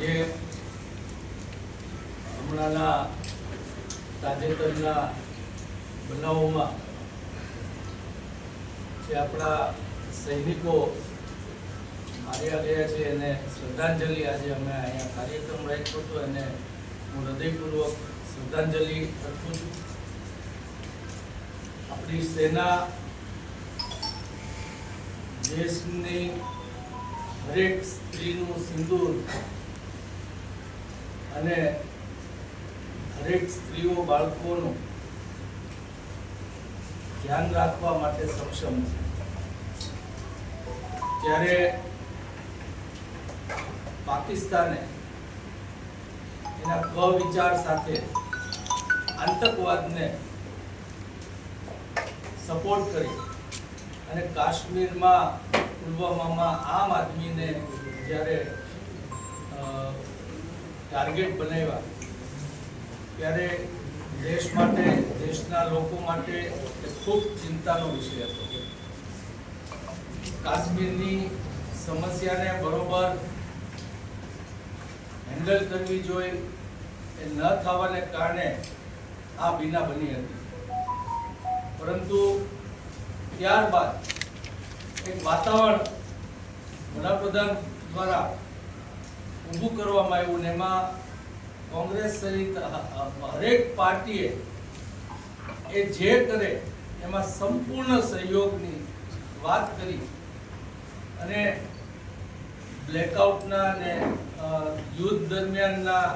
જે હમણાંના તાજેતરના બનાવોમાં જે આપણા સૈનિકો માર્યા ગયા છે એને શ્રદ્ધાંજલિ આજે અમે અહીંયા કાર્યક્રમ રાખ્યો હતો. અને હું હૃદયપૂર્વક શ્રદ્ધાંજલિ અર્પું છું. આપણી સેના દેશની હરેક સ્ત્રીનું સિંદૂર અને દરેક સ્ત્રીઓ બાળકોનું ધ્યાન રાખવા માટે સક્ષમ છે. ત્યારે પાકિસ્તાને એના કવિચાર સાથે આતંકવાદને સપોર્ટ કરી અને કાશ્મીરમાં પુલવામામાં આમ આદમીને જ્યારે ટાર્ગેટ બનાવ્યા. ત્યારે દેશ માટે, દેશના લોકો માટે ખૂબ ચિંતાનો વિષય હતો. કાશ્મીરની સમસ્યાને બરોબર હેન્ડલ કરવી જોઈએ એ ન થવાને કારણે આ બીના બની હતી. પરંતુ ત્યારબાદ એક વાતાવરણ વડાપ્રધાન દ્વારા ઊભું કરવામાં આવ્યું ને એમાં કોંગ્રેસ સહિત હરેક પાર્ટીએ એ જે કરે એમાં સંપૂર્ણ સહયોગની વાત કરી. અને બ્લેકઆઉટના અને યુદ્ધ દરમિયાનના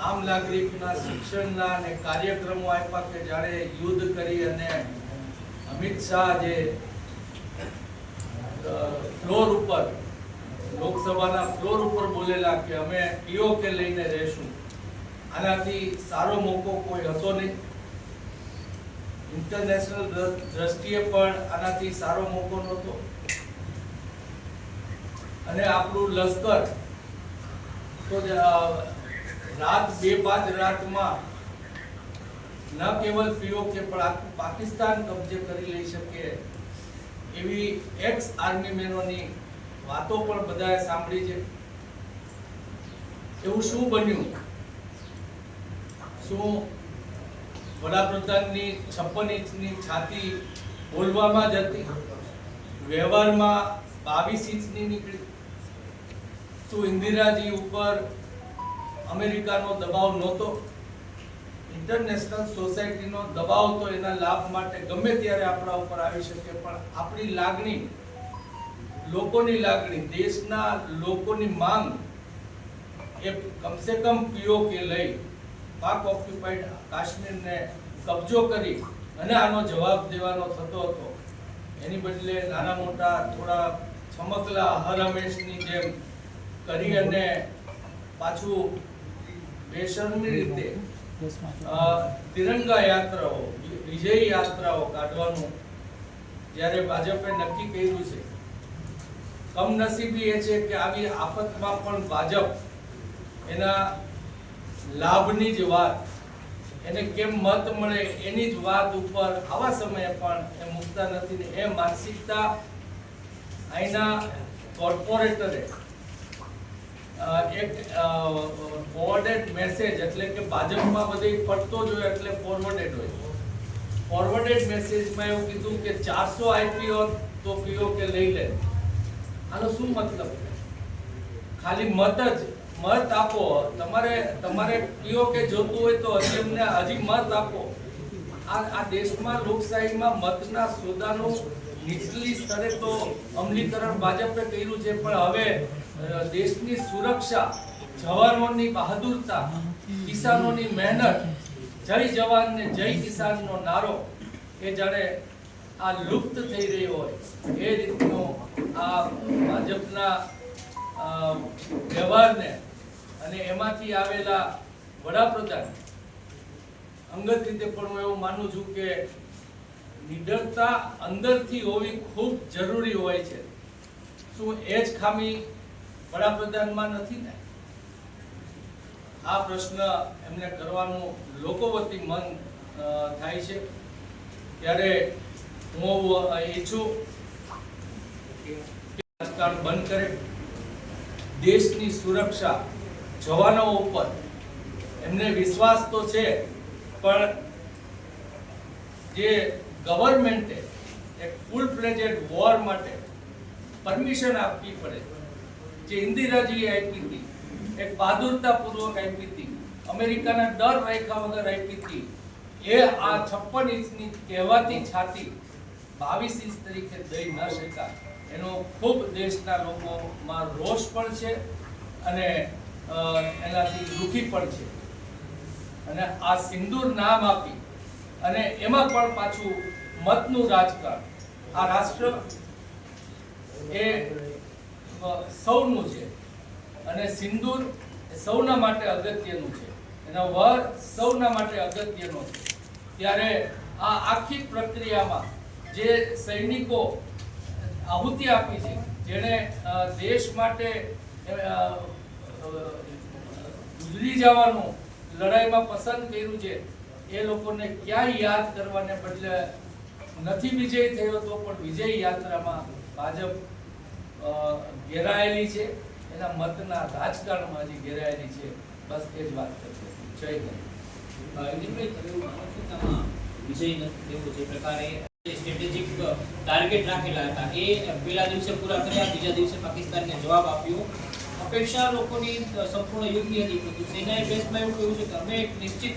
આમ નાગરિકના શિક્ષણના અને કાર્યક્રમો આપ્યા કે જાણે યુદ્ધ કરી અને અમિત શાહ જે ફ્લોર ઉપર લોકસભાના ફ્લોર ઉપર બોલેલા કે અમે પીઓકે લઈને રહેશું. આનાથી સારો મોકો કોઈ હતો નહીં. ઇન્ટરનેશનલ દ્રષ્ટિએ પણ આનાથી સારો મોકો નહોતો. અને આપણું લશ્કર, તો રાત બે પાંચ રાતમાં ન કેવલ પીઓકે, પણ પાકિસ્તાન કબજે કરી લઈ શકે એવી એક્સ આર્મી મેનોની વાતો પણ બધાએ સાંભળી છે. એવું શું બન્યું? શું વડાપ્રધાનની છપ્પન ઇંચની છાતી બોલવામાં જ હતી? વ્યવહારમાં બાવીસ ઇંચની નીકળી. શું ઇન્દિરાજી ઉપર અમેરિકાનો દબાવ નહોતો? ઇન્ટરનેશનલ સોસાયટીનો દબાવ તો એના લાભ માટે ગમે ત્યારે આપણા ઉપર આવી શકે, પણ આપણી લાગણી લોકોની લાગણી, દેશના લોકોની માંગ એ કમસે કમ પીઓકે લઈ પાક ઓક્યુપાઈડ કાશ્મીરને કબજો કરી અને આનો જવાબ દેવાનો થતો હતો. એની બદલે નાના મોટા થોડા ચમકલા હર હંમેશની જેમ કરી અને પાછું બેશરમી રીતે તિરંગા યાત્રાઓ વિજય યાત્રાઓ કાઢવાનું જ્યારે ભાજપે નક્કી કર્યું છે કમનસીબી એ છે કે આવી આફતમાં પણ ભાજપ એના લાભની જ વાત, એને કેમ મત મળે એની જ વાત ઉપર આવા સમયે પણ એ મૂકતા નથી ને એ માનસિકતા અહીંના કોર્પોરેટરે એક ફોરવર્ડેડ મેસેજ એટલે કે ભાજપમાં બધે ફરતો જ હોય એટલે ફોરવર્ડેડ હોય. ફોરવર્ડેડ મેસેજમાં એવું કીધું કે ચારસો આઈપીઓ તો પીઓ કે લઈ લે. આનો શું મતલબ? ખાલી મત જ, મત આપો. તમારે તમારે પીઓ કે જોતું હોય તો હજી અમને, હજી મત આપો. આ આ દેશમાં, લોકશાહીમાં મતના સોદાનું નીચલી સ્તરે તો અમલીકરણ ભાજપે કર્યું છે, પણ હવે દેશની સુરક્ષા, જવાનોની બહાદુરતા, કિસાનોની મહેનત, જય જવાન ને જય કિસાનનો નારો, એ જાણે આ લુપ્ત થઈ રહી હોય એ રીતનો આ ભાજપના વ્યવહારને અને એમાંથી આવેલા વડાપ્રધાન, અંગત રીતે પણ હું એવું માનું છું કે નિડરતા અંદરથી હોવી ખૂબ જરૂરી હોય છે. શું એ જ ખામી વડાપ્રધાનમાં નથી ને? આ પ્રશ્ન એમને કરવાનું લોકો વતી મન થાય છે. ત્યારે પરમિશન આપવી પડે. જે ઇન્દિરાજીએ આપી હતી, એક બહાદુરતાપૂર્વક આપી હતી, અમેરિકાના ડર રાખ્યા વગર આપી હતી, એ આ છપ્પન ઇંચની કહેવાતી છાતી બાવીસ ઇંચ તરીકે દઈ ન શકાય. એનો ખૂબ દેશના લોકોમાં રોષ પણ છે અને એનાથી દુઃખી પણ છે. અને આ સિંદૂર નામ આપી અને એમાં પણ પાછું મતનું રાજકારણ. આ રાષ્ટ્ર એ સૌનું છે અને સિંદૂર સૌના માટે અગત્યનું છે. એનો વર સૌના માટે અગત્યનો છે. ત્યારે આ આખી પ્રક્રિયામાં જે સૈનિકો આહુતિ આપી છે, જેણે દેશ માટે ગુજરી જવાનું લડાઈમાં પસંદ કર્યું છે, એ લોકોને ક્યાંય યાદ કરવાને બદલે નથી વિજય થયો તો પણ વિજય યાત્રામાં ભાજપ ઘેરાયેલી છે. એના મતના રાજકારણમાં જે ઘેરાયેલી છે. બસ એ જ વાત કરી જય હિન્દ. વિજય જે પ્રકારે સ્ટ્રેટેજિક ટાર્ગેટ રાખેલા હતા. એ પહેલા દિવસે પૂરા કર્યા, બીજા દિવસે પાકિસ્તાનને જવાબ આપ્યો. અપેક્ષા લોકોની સંપૂર્ણ યોગ્ય હતી. પરંતુ સેનાએ બેસમાં એવું કહ્યું છે કે અમે એક નિશ્ચિત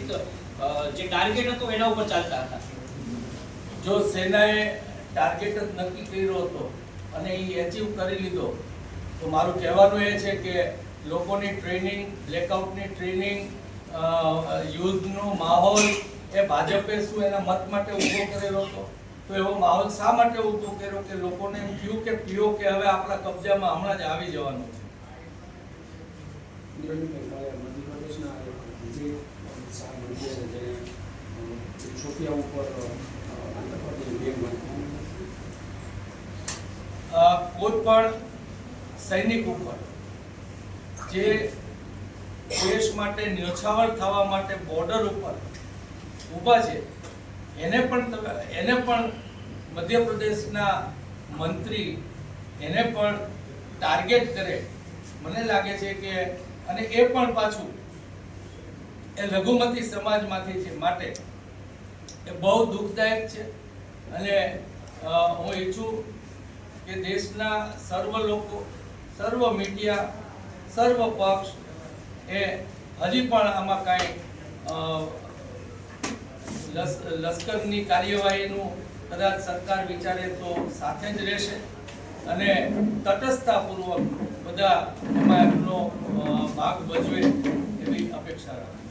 જે ટાર્ગેટ હતો એના ઉપર ચાલતા હતા. જો સેનાએ ટાર્ગેટ જ નક્કી કર્યો હતો અને એ એચીવ કરી લીધો, તો મારું કહેવાનું એ છે કે લોકોની ટ્રેનિંગ બ્લેકઆઉટની ટ્રેનિંગ યુદ્ધનો માહોલ એ ભાજપે શું એના મત માટે ઊભો કરેલો હતો? તો એવો માહોલ શા માટે ઊભો કર્યો કે લોકોને એમ થયું કે પીઓ કે હવે આપણા કબજામાં હમણાં જ આવી જવાનું છે? ઉપર કોઈ પણ સૈનિક ઉપર જે દેશ માટે ન્યોછાવર થવા માટે બોર્ડર ઉપર ઊભા છે એને પણ એને પણ મધ્યપ્રદેશના મંત્રી એને પણ ટાર્ગેટ કરે. મને લાગે છે કે અને એ પણ પાછું એ લઘુમતી સમાજમાંથી છે માટે. એ બહુ દુઃખદાયક છે. અને હું ઈચ્છું કે દેશના સર્વ લોકો, સર્વ મીડિયા, સર્વ પક્ષ એ હજી પણ આમાં કાંઈ લશ્કરની કાર્યવાહીનું કદાચ સરકાર વિચારે તો સાથે જ રહેશે. અને તટસ્થતાપૂર્વક બધા એમાં એમનો ભાગ ભજવે એવી અપેક્ષા રાખું